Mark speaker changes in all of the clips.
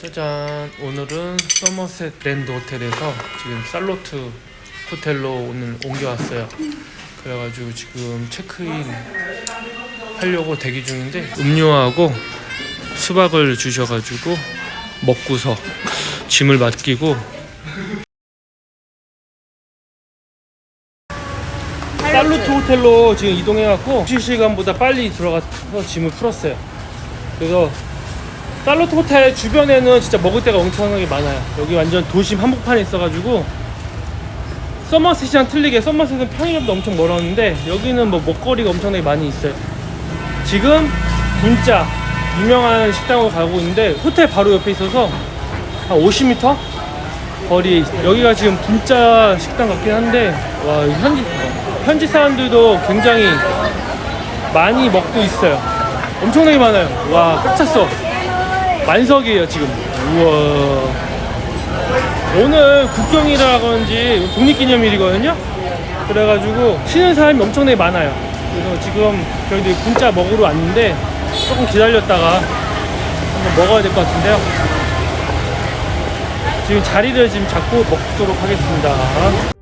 Speaker 1: 짜잔 오늘은 서머셋 랜드 호텔에서 지금 살로트 호텔로 오늘 옮겨왔어요. 그래가지고 지금 체크인 하려고 대기 중인데 음료하고 수박을 주셔가지고 먹고서 짐을 맡기고 살로트 호텔로 지금 이동해갖고 2시간보다 빨리 들어가서 짐을 풀었어요. 그래서 살로트 호텔 주변에는 진짜 먹을 데가 엄청나게 많아요. 여기 완전 도심 한복판에 있어가지고 서머셋이랑 틀리게 서머셋은 편의점도 엄청 멀었는데 여기는 뭐 먹거리가 엄청나게 많이 있어요. 지금 분짜 유명한 식당으로 가고 있는데 호텔 바로 옆에 있어서 한 50m 거리 여기가 지금 분짜 식당 같긴 한데 와 현지 현지 사람들도 굉장히 많이 먹고 있어요. 엄청나게 많아요. 와 꽉 찼어. 만석이에요 지금. 우와. 오늘 국경이라 그런지 독립기념일이거든요? 그래가지고 쉬는 사람이 엄청나게 많아요. 그래서 지금 저희들 분짜 먹으러 왔는데 조금 기다렸다가 한번 먹어야 될 것 같은데요. 지금 자리를 지금 잡고 먹도록 하겠습니다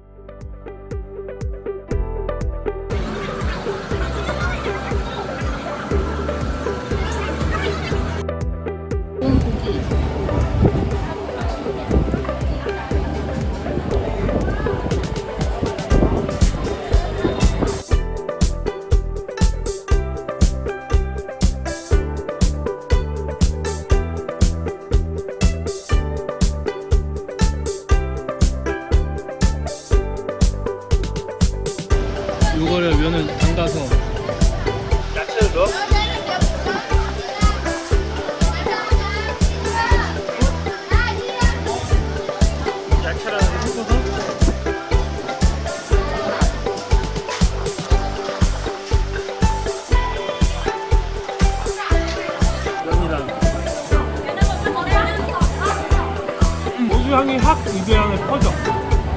Speaker 1: 향이 확 입에 안에 퍼져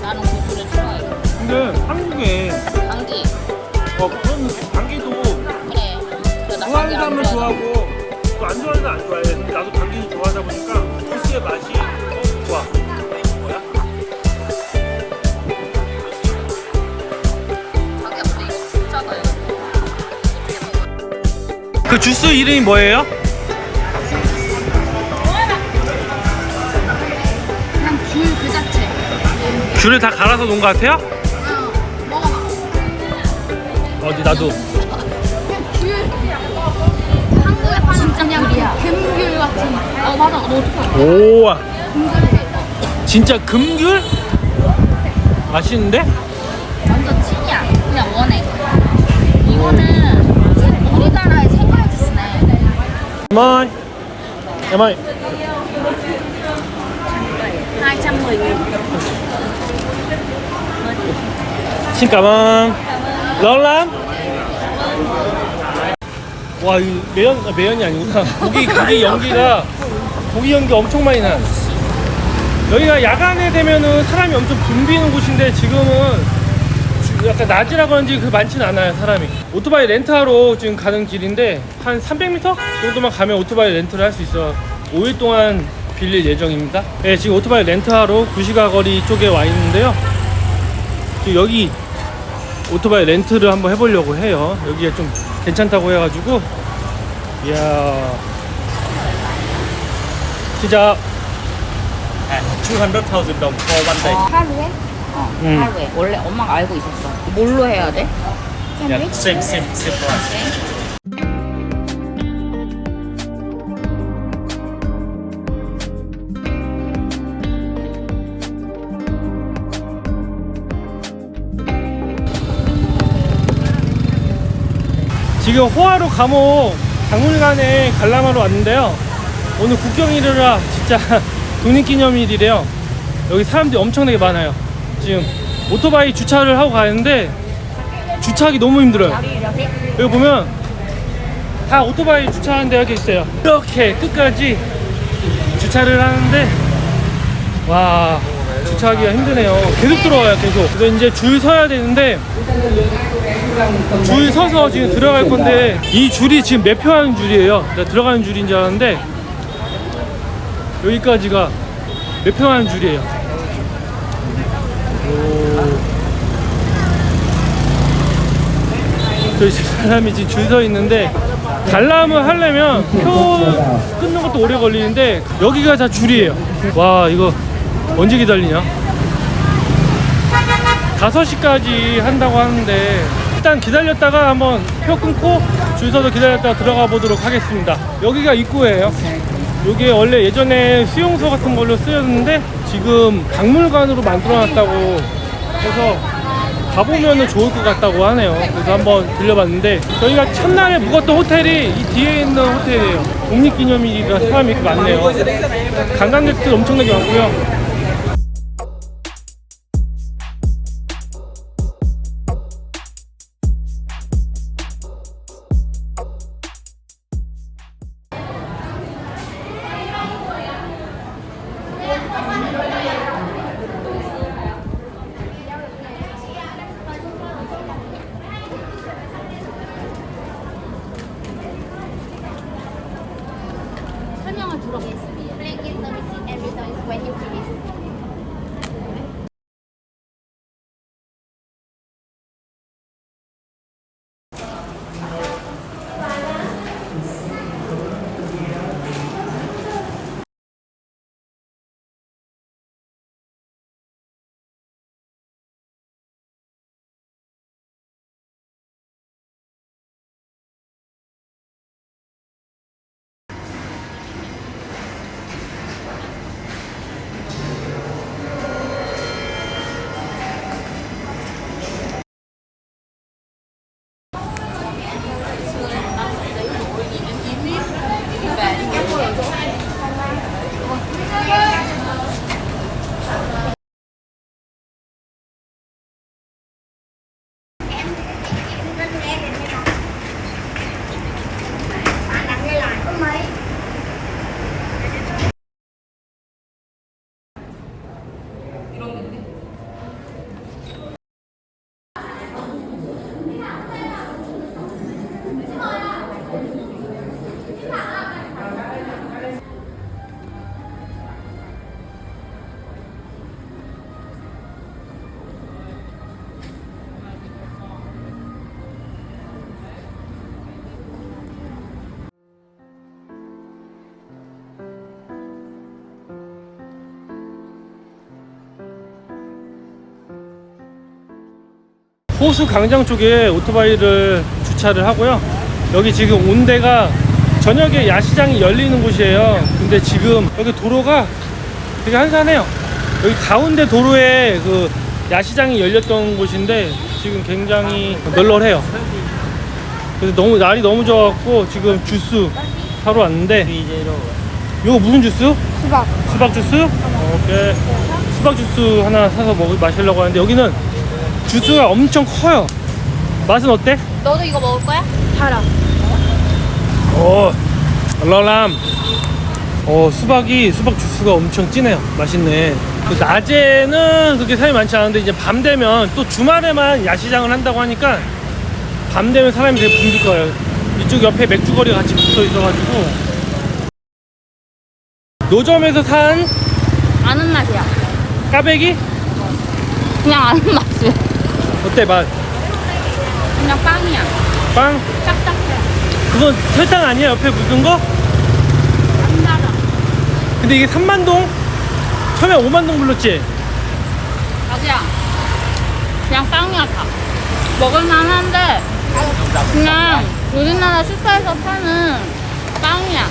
Speaker 2: 나는 고수를 좋아해.
Speaker 1: 근데 한국에
Speaker 2: 당기.
Speaker 1: 어 그런 당기도
Speaker 2: 그래. 나
Speaker 1: 좋아하는
Speaker 2: 당기 안
Speaker 1: 사람은. 좋아하고 또 안 좋아하는 사람 안 좋아해 근데 나도 당기를 좋아하다 보니까 소스의 맛이 어, 좋아 뭐야?
Speaker 2: 당기가 근데 이거 진짜가요.
Speaker 1: 그 주스 이름이 뭐예요? 귤을 다 갈아서 놓은 것 같아요?
Speaker 2: 어.
Speaker 1: 어디 나도
Speaker 2: 귤. 한국에 파는 진짜 그냥 금귤 같은. 어 맞아. 너 어떻게 알아?
Speaker 1: 오와 진짜 금귤? 맛있는데?
Speaker 2: 완전 찐이야. 그냥 원해. 이거는 생- 우리나라의 생과일 주스네.
Speaker 1: 야마이 야마이
Speaker 2: 210
Speaker 1: 신까만 럴람 와, 이 매연, 아, 매연이 아니구나. 고기, 고기 연기가, 고기 연기 엄청 많이 나. 여기가 야간에 되면은 사람이 엄청 붐비는 곳인데 지금은 주- 약간 낮이라 그런지 그 많지는 않아요, 사람이. 오토바이 렌트하러 지금 가는 길인데 한 300m 정도만 가면 오토바이 렌트를 할 수 있어. 5일 동안 빌릴 예정입니다. 네, 지금 오토바이 렌트하러 구시가 거리 쪽에 와 있는데요. 여기 오토바이 렌트를 한번 해보려고 해요. 여기가 좀 괜찮다고 해가지고, 이야. 진짜,
Speaker 3: 200,000 đồng for one day.
Speaker 2: 어, 하루에? 어,
Speaker 1: 음.
Speaker 2: 하루에. 원래 엄마가 알고 있었어. 뭘로 해야 돼?
Speaker 3: Yeah, same, same, same price.
Speaker 1: 지금 호화로 감옥 박물관에 관람하러 왔는데요. 오늘 국경일이라 진짜 독립기념일이래요. 여기 사람들이 엄청나게 많아요. 지금 오토바이 주차를 하고 가는데 주차하기 너무 힘들어요. 여기 보면 다 오토바이 주차하는 데가 있어요. 이렇게 끝까지 주차를 하는데 와 주차하기가 힘드네요. 계속 들어와요 계속. 그래서 이제 줄 서야 되는데 줄 서서 지금 들어갈 건데 이 줄이 지금 매표하는 줄이에요. 들어가는 줄인 줄 알았는데 여기까지가 매표하는 줄이에요. 지금 사람이 지금 줄 서 있는데 관람을 하려면 표 끊는 것도 오래 걸리는데 여기가 다 줄이에요. 와 이거 언제 기다리냐? 5시까지 한다고 하는데 일단 기다렸다가 한번 표 끊고 줄 서서 기다렸다가 들어가 보도록 하겠습니다. 여기가 입구예요. 여기 원래 예전에 수용소 같은 걸로 쓰였는데 지금 박물관으로 만들어 놨다고 해서 가보면 좋을 것 같다고 하네요. 그래서 한번 들려봤는데 저희가 첫날에 묵었던 호텔이 이 뒤에 있는 호텔이에요. 독립기념일이라 사람이 이렇게 많네요. 관광객들 엄청나게 많고요.
Speaker 4: Yes. Play kids service every time when you
Speaker 1: 호수 광장 쪽에 오토바이를 주차를 하고요. 여기 지금 온 데가 저녁에 야시장이 열리는 곳이에요. 근데 지금 여기 도로가 되게 한산해요. 여기 가운데 도로에 그 야시장이 열렸던 곳인데 지금 굉장히 널널해요. 그래서 너무 날이 너무 좋아갖고 지금 주스 사러 왔는데 이거 무슨 주스?
Speaker 2: 수박.
Speaker 1: 수박 주스? 어, 오케이. 수박 주스 하나 사서 먹 마시려고 하는데 여기는 주스가 엄청 커요. 맛은 어때?
Speaker 2: 너도 이거 먹을 거야? 달아.
Speaker 1: 오, 러람. 어, 수박이 수박 주스가 엄청 진해요. 맛있네. 그 낮에는 그렇게 사람이 많지 않은데 이제 밤 되면 또 주말에만 야시장을 한다고 하니까 밤 되면 사람이 되게 붐빌 거예요. 이쪽 옆에 맥주거리가 같이 붙어 있어가지고 노점에서 산
Speaker 2: 아는 맛이야.
Speaker 1: 까베기
Speaker 2: 그냥 아는 맛이야.
Speaker 1: 어때 맛?
Speaker 2: 그냥 빵이야.
Speaker 1: 빵?
Speaker 2: 딱딱해.
Speaker 1: 그건 설탕 아니야? 옆에 묻은 거?
Speaker 2: 안 달아.
Speaker 1: 근데 이게 3만동? 처음에 5만동 불렀지?
Speaker 2: 아지야. 그냥 빵이야 다. 먹을만 한데 그냥 우리나라 슈퍼에서 파는 빵이야.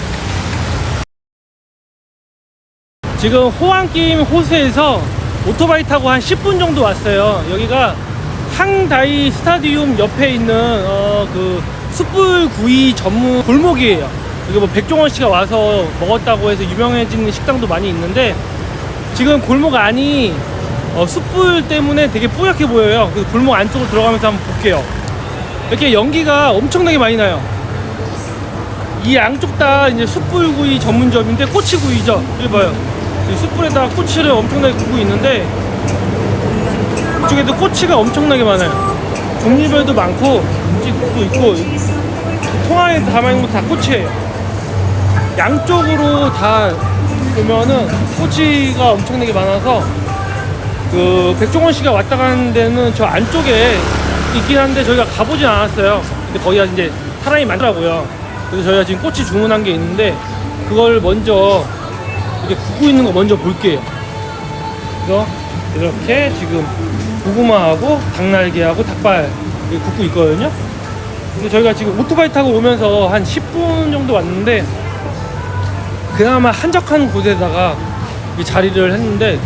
Speaker 1: 지금 호안게임 호수에서 오토바이 타고 한 10분 정도 왔어요. 여기가 항다이 스타디움 옆에 있는 어, 그 숯불 구이 전문 골목이에요. 여기 뭐 백종원 씨가 와서 먹었다고 해서 유명해진 식당도 많이 있는데 지금 골목 안이 어, 숯불 때문에 되게 뿌옇게 보여요. 그래서 골목 안쪽으로 들어가면서 한번 볼게요. 이렇게 연기가 엄청나게 많이 나요. 이 양쪽 다 이제 숯불구이 전문점인데 꼬치구이죠. 여기 봐요. 이 숯불에다가 꼬치를 엄청나게 굽고 있는데 이쪽에도 꼬치가 엄청나게 많아요. 종류별도 많고 굽고 있고 통 안에 담아있는 거다 꼬치예요. 양쪽으로 다 보면은 꼬치가 엄청나게 많아서 그 백종원 씨가 왔다 가는 데는 저 안쪽에 있긴 한데 저희가 가보진 않았어요. 근데 거기가 이제 사람이 많더라고요. 그래서 저희가 지금 꼬치 주문한 게 있는데 그걸 먼저 이렇게 굽고 있는 거 먼저 볼게요. 그래서 이렇게 지금 고구마하고 닭날개하고 닭발 굽고 있거든요. 근데 저희가 지금 오토바이 타고 오면서 한 10분 정도 왔는데 그나마 한적한 곳에다가 이 자리를 했는데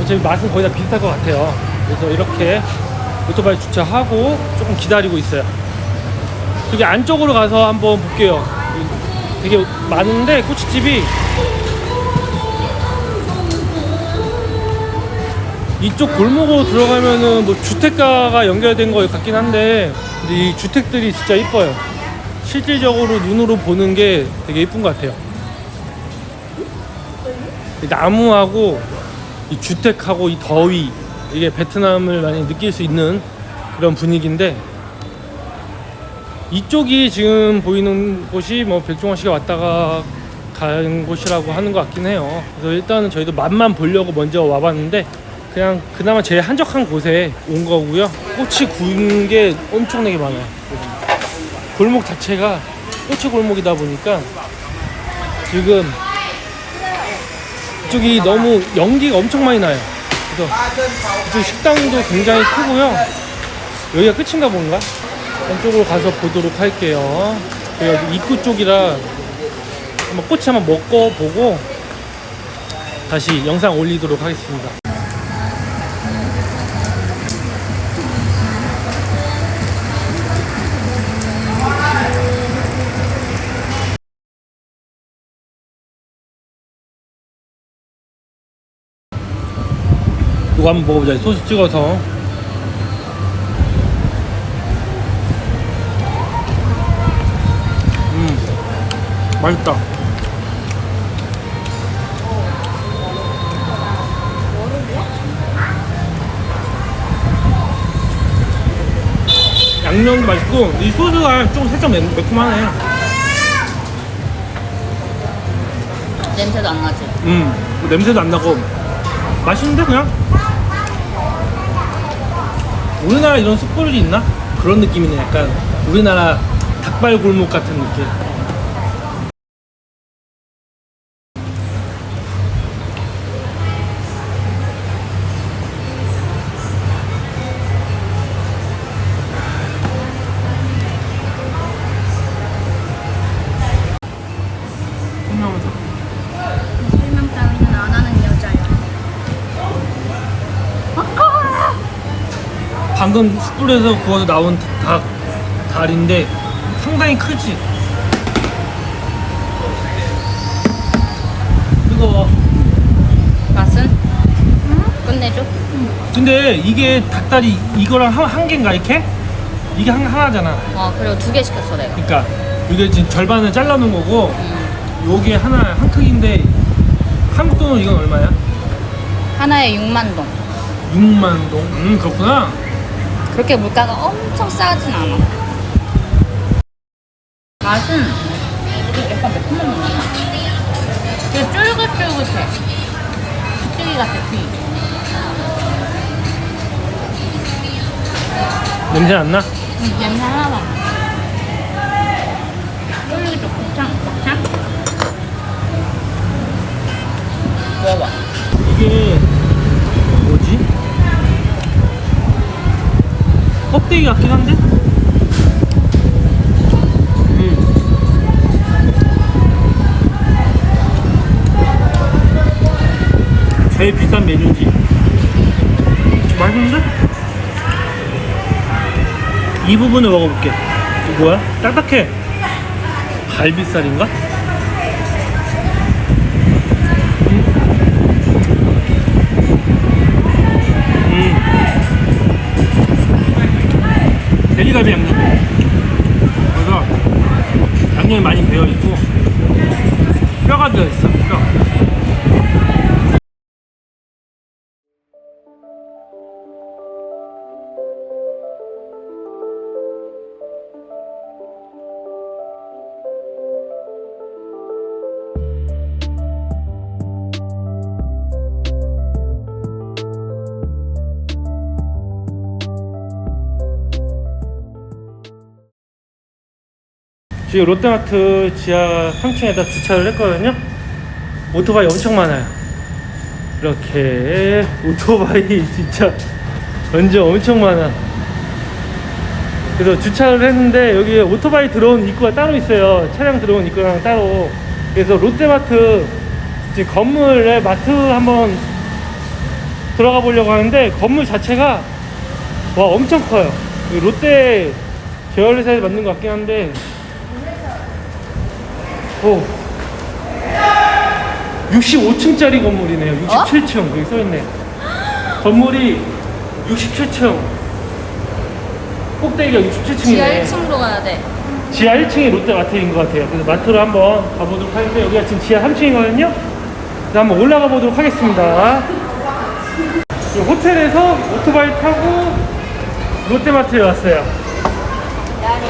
Speaker 1: 어차피 맛은 거의 다 비슷할 것 같아요. 그래서 이렇게 오토바이 주차하고 조금 기다리고 있어요. 여기 안쪽으로 가서 한번 볼게요. 되게 많은데 꼬치집이 이쪽 골목으로 들어가면은 뭐 주택가가 연결된 것 같긴 한데 근데 이 주택들이 진짜 이뻐요. 실질적으로 눈으로 보는 게 되게 이쁜 것 같아요. 이 나무하고 이 주택하고 이 더위 이게 베트남을 많이 느낄 수 있는 그런 분위기인데 이쪽이 지금 보이는 곳이 뭐 백종원 씨가 왔다가 간 곳이라고 하는 것 같긴 해요. 그래서 일단은 저희도 맛만 보려고 먼저 와봤는데 그냥 그나마 제일 한적한 곳에 온 거고요. 꽃이 구운 게 엄청나게 많아요. 골목 자체가 꼬치 골목이다 보니까 지금 이쪽이 너무 연기가 엄청 많이 나요. 그래서 이쪽 식당도 굉장히 크고요. 여기가 끝인가 뭔가? 안쪽으로 가서 보도록 할게요. 여기가 입구 쪽이라 한번 꼬치 한번 먹고 보고 다시 영상 올리도록 하겠습니다. 한번 먹어보자. 소스 찍어서. 음, 맛있다. 양념도 맛있고 이 소스가 좀 살짝 매, 매콤하네.
Speaker 2: 냄새도 안 나지?
Speaker 1: 음, 냄새도 안 나고 맛있는데 그냥 우리나라 이런 숯불이 있나? 그런 느낌이네 약간 우리나라 닭발 골목 같은 느낌 방금 숯불에서 구워서 나온 닭 달인데 상당히 크지 뜨거워
Speaker 2: 맛은? 끝내줘.
Speaker 1: 근데 이게 닭다리 이거랑 한, 한 개인가 이렇게? 이게 한, 하나잖아
Speaker 2: 어, 그리고 두 개 시켰어, 내가.
Speaker 1: 그러니까 이게 지금 절반을 잘라놓은 거고
Speaker 2: 음.
Speaker 1: 요게 하나 한 크기인데 한국 돈으로 이건 얼마야?
Speaker 2: 하나에 6만 동.
Speaker 1: 6만 동. 음 그렇구나.
Speaker 2: 그렇게 물가가 엄청 싸진 않아. 맛은 약간 매콤한 맛나. 되게 쫄깃쫄깃해. 튀기 같아, 튀기.
Speaker 1: 냄새 안 나?
Speaker 2: 음, 냄새 하나도 안 나. 쫄깃쫄깃, 곱창, 곱창. 먹어봐.
Speaker 1: 이게 껍데기 같긴 한데? 음. 제일 비싼 메뉴지. 맛있는데? 이 부분을 먹어볼게. 이거 뭐야? 딱딱해. 갈비살인가? 음. 대리갈비 양념. 그래서 양념이 많이 배어 있고 뼈가 들어 있어. 뼈. 지금 롯데마트 지하 3층에다 주차를 했거든요. 오토바이 엄청 많아요. 이렇게 오토바이 진짜 완전 엄청 많아. 그래서 주차를 했는데 여기 오토바이 들어온 입구가 따로 있어요. 차량 들어온 입구랑 따로. 그래서 롯데마트 지금 건물에 마트 한번 들어가 보려고 하는데 건물 자체가 와 엄청 커요. 이 롯데 계열회사에 맞는 것 같긴 한데 오. 65층짜리 건물이네요. 67층 여기 써 있네. 건물이 67층. 꼭대기가 67층이네.
Speaker 2: 지하 1층으로 가야 돼.
Speaker 1: 지하 1층이 롯데마트인 것 같아요. 그래서 마트로 한번 가보도록 하는데 여기가 지금 지하 3층이거든요. 그래서 한번 올라가 보도록 하겠습니다. 이 호텔에서 오토바이 타고 롯데마트에 왔어요.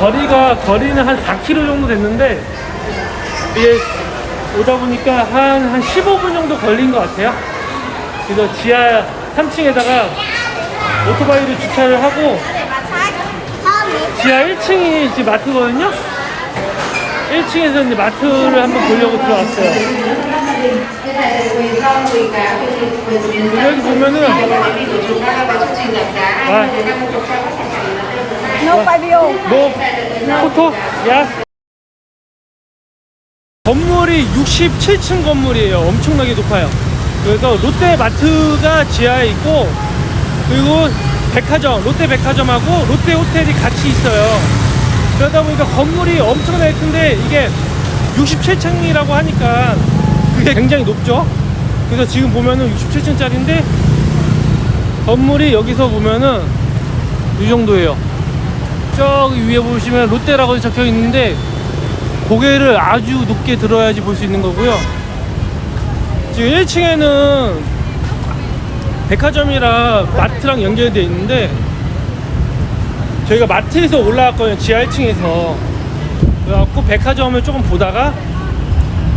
Speaker 1: 거리가 거리는 한 4km 정도 됐는데 이게 오다 보니까 한, 한 15분 정도 걸린 것 같아요. 그래서 지하 3층에다가 오토바이를 주차를 하고 지하 1층이 지금 마트거든요. 1층에서 이제 마트를 한번 보려고 들어왔어요. 여기 보면은 아,
Speaker 5: No.
Speaker 1: 뭐 포토? 야. 건물이 67층 건물이에요. 엄청나게 높아요. 그래서 롯데 마트가 지하에 있고 그리고 백화점, 롯데 백화점하고 롯데 호텔이 같이 있어요. 그러다 보니까 건물이 엄청나게 큰데 이게 67층이라고 하니까 그게 굉장히 높죠. 그래서 지금 보면은 67층짜리인데 건물이 여기서 보면은 이 정도예요. 저기 위에 보시면 롯데라고 적혀 있는데 고개를 아주 높게 들어야지 볼 수 있는 거고요. 지금 1층에는 백화점이랑 마트랑 연결되어 있는데 저희가 마트에서 올라왔거든요. 지하 1층에서. 그래갖고 백화점을 조금 보다가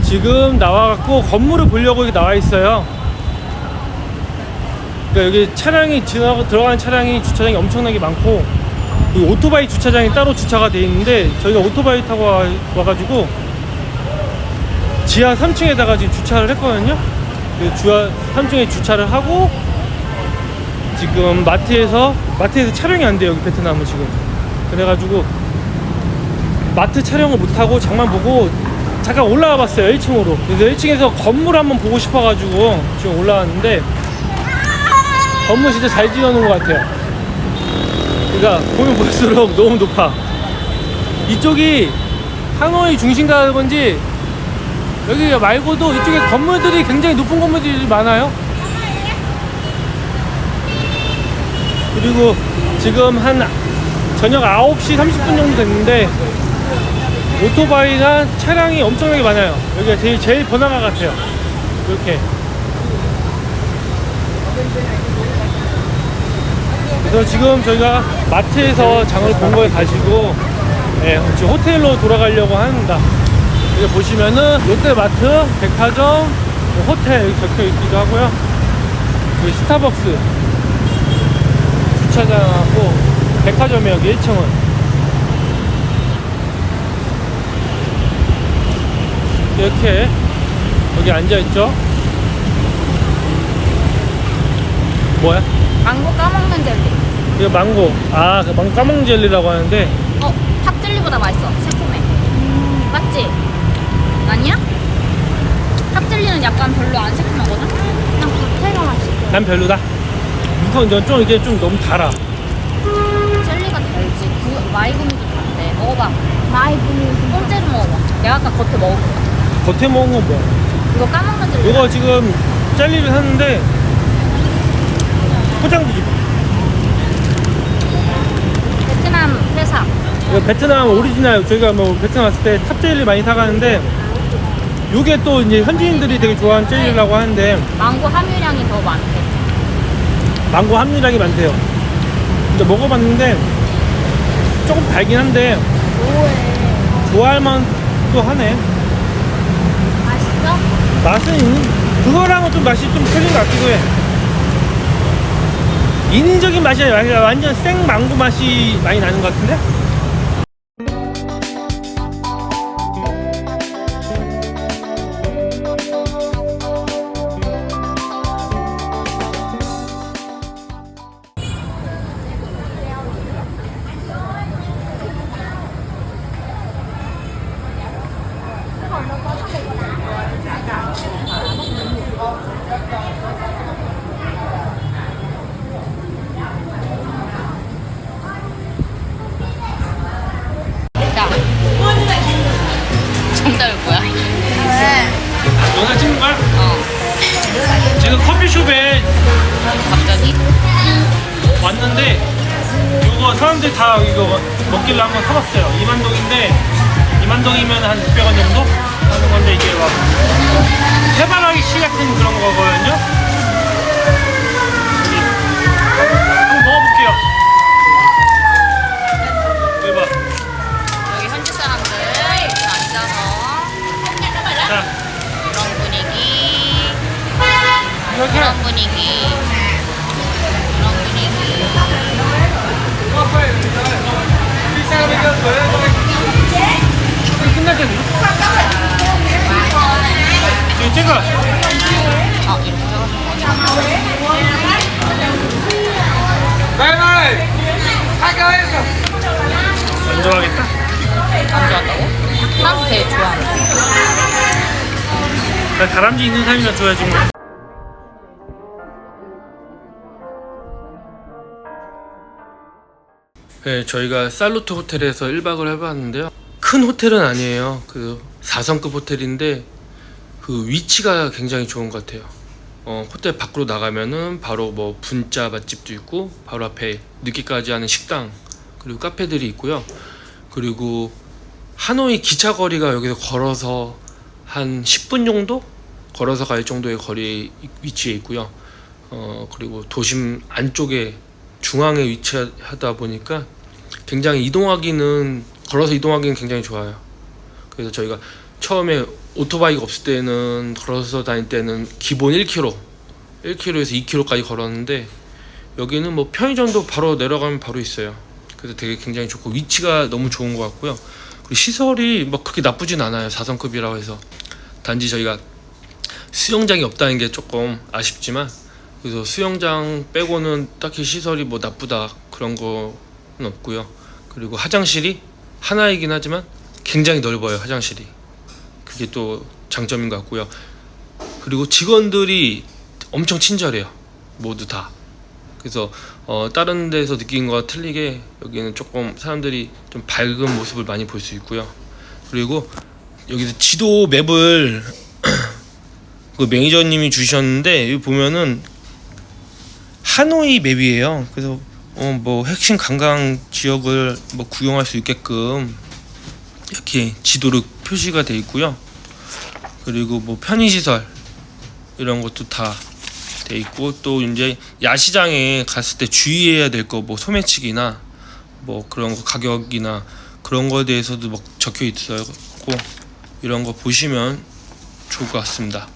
Speaker 1: 지금 나와갖고 건물을 보려고 여기 나와 있어요. 그러니까 여기 차량이 지나고 들어가는 차량이 주차장이 엄청나게 많고 이 오토바이 주차장이 따로 주차가 돼 있는데 저희가 오토바이 타고 와, 와가지고 지하 3층에다가 지금 주차를 했거든요. 그 지하 3층에 주차를 하고 지금 마트에서 마트에서 촬영이 안 돼요 여기 베트남은 지금 그래가지고 마트 촬영을 못 하고 장만 보고 잠깐 올라와 봤어요 1층으로 그래서 1층에서 건물 한번 보고 싶어가지고 지금 올라왔는데 건물 진짜 잘 지어놓은 것 같아요. 그러니까 보면 볼수록 너무 높아. 이쪽이 하노이 중심가는 건지 여기 말고도 이쪽에 건물들이 굉장히 높은 건물들이 많아요. 그리고 지금 한 저녁 9시 30분 정도 됐는데 오토바이나 차량이 엄청나게 많아요. 여기가 제일, 제일 번화가 같아요. 이렇게. 그래서 지금 저희가 마트에서 장을 본걸 가지고 예, 지금 호텔로 돌아가려고 합니다. 여기 보시면은 롯데마트, 백화점, 뭐 호텔 적혀 있기도 하고요. 여기 스타벅스 주차장하고 백화점이 여기 1층은 이렇게 여기 앉아 있죠. 뭐야?
Speaker 2: 망고 까먹는 젤리.
Speaker 1: 이거 망고. 아, 그 망고 까망 젤리라고 하는데
Speaker 2: 어, 탑젤리보다 맛있어. 새콤해. 맞지? 아니야? 탑젤리는 약간 별로 안 새콤하거든? 그냥 겉에가 맛있어.
Speaker 1: 난 별로다. 이건 좀- 좀 이게 좀 너무 달아.
Speaker 2: 젤리가 달지. 구, 마이구미도 단데. 먹어봐. 마이구미. 통째로 먹어봐. 내가 아까 겉에 먹었거
Speaker 1: 겉에 먹은 건 뭐야?
Speaker 2: 이거 까먹는 젤리.
Speaker 1: 이거 지금 젤리를 샀는데 포장도 좀
Speaker 2: 베트남 회사 탑.
Speaker 1: 이거 베트남 오리지널 저희가 뭐 베트남 왔을 때 탑젤리 많이 사가는데 이게 또 이제 현지인들이 되게 좋아하는 젤리라고 하는데
Speaker 2: 망고 함유량이 더 많대.
Speaker 1: 망고 함유량이 많대요. 근데 먹어봤는데 조금 달긴 한데 좋아할 만도 하네.
Speaker 2: 맛있어?
Speaker 1: 맛은 있는 그거랑은 좀 맛이 좀 틀린 것 같기도 해. 인위적인 맛이 아니라 완전 생 망고 맛이 많이 나는 것 같은데? 지금 커피숍에
Speaker 2: 갑자기?
Speaker 1: 왔는데 이거 사람들이 다 이거 먹길래 한번 사봤어요. 2만 동인데 2만 동이면 한 600원 정도 하는 건데 이게 막 해바라기 씨 같은 그런 거거든요. 여기 한번 먹어볼게요. 여기
Speaker 2: 이런 분위기, 이런 분위기.
Speaker 1: 끝날 때는 지금 찍어.
Speaker 2: 어, 이렇게 적어서
Speaker 1: 안 좋아하겠다.
Speaker 2: 안 좋아한다고? 난 되게 좋아하는
Speaker 1: 나 다람쥐 있는 사람이나 줘야지 뭐. 네, 저희가 살루트 호텔에서 1박을 해봤는데요. 큰 호텔은 아니에요. 그 4성급 호텔인데 그 위치가 굉장히 좋은 것 같아요. 어, 호텔 밖으로 나가면은 바로 뭐 분짜 맛집도 있고 바로 앞에 늦게까지 하는 식당 그리고 카페들이 있고요. 그리고 하노이 기차 거리가 여기서 걸어서 한 10분 정도 걸어서 갈 정도의 거리 위치에 있고요. 어 그리고 도심 안쪽에 중앙에 위치하다 보니까 굉장히 이동하기는 걸어서 이동하기는 굉장히 좋아요. 그래서 저희가 처음에 오토바이가 없을 때는 걸어서 다닐 때는 기본 1km, 1km에서 2km까지 걸었는데 여기는 뭐 편의점도 바로 내려가면 바로 있어요. 그래서 되게 굉장히 좋고 위치가 너무 좋은 것 같고요. 그리고 시설이 뭐 그렇게 나쁘진 않아요. 4성급이라고 해서 단지 저희가 수영장이 없다는 게 조금 아쉽지만 그래서 수영장 빼고는 딱히 시설이 뭐 나쁘다 그런 거는 없고요. 그리고 화장실이 하나이긴 하지만 굉장히 넓어요. 화장실이 그게 또 장점인 것 같고요. 그리고 직원들이 엄청 친절해요. 모두 다. 그래서 어, 다른 데서 느낀 거와 틀리게 여기는 조금 사람들이 좀 밝은 모습을 많이 볼 수 있고요. 그리고 여기서 지도 맵을 그 매니저님이 주셨는데 여기 보면은 하노이 맵이에요. 그래서 어, 뭐 핵심 관광 지역을 뭐 구경할 수 있게끔 이렇게 지도로 표시가 돼 있고요. 그리고 뭐 편의시설 이런 것도 다 돼 있고 또 이제 야시장에 갔을 때 주의해야 될 거 뭐 소매치기나 뭐 그런 거 가격이나 그런 거에 대해서도 막 적혀 있어요. 이런 거 보시면 좋을 것 같습니다.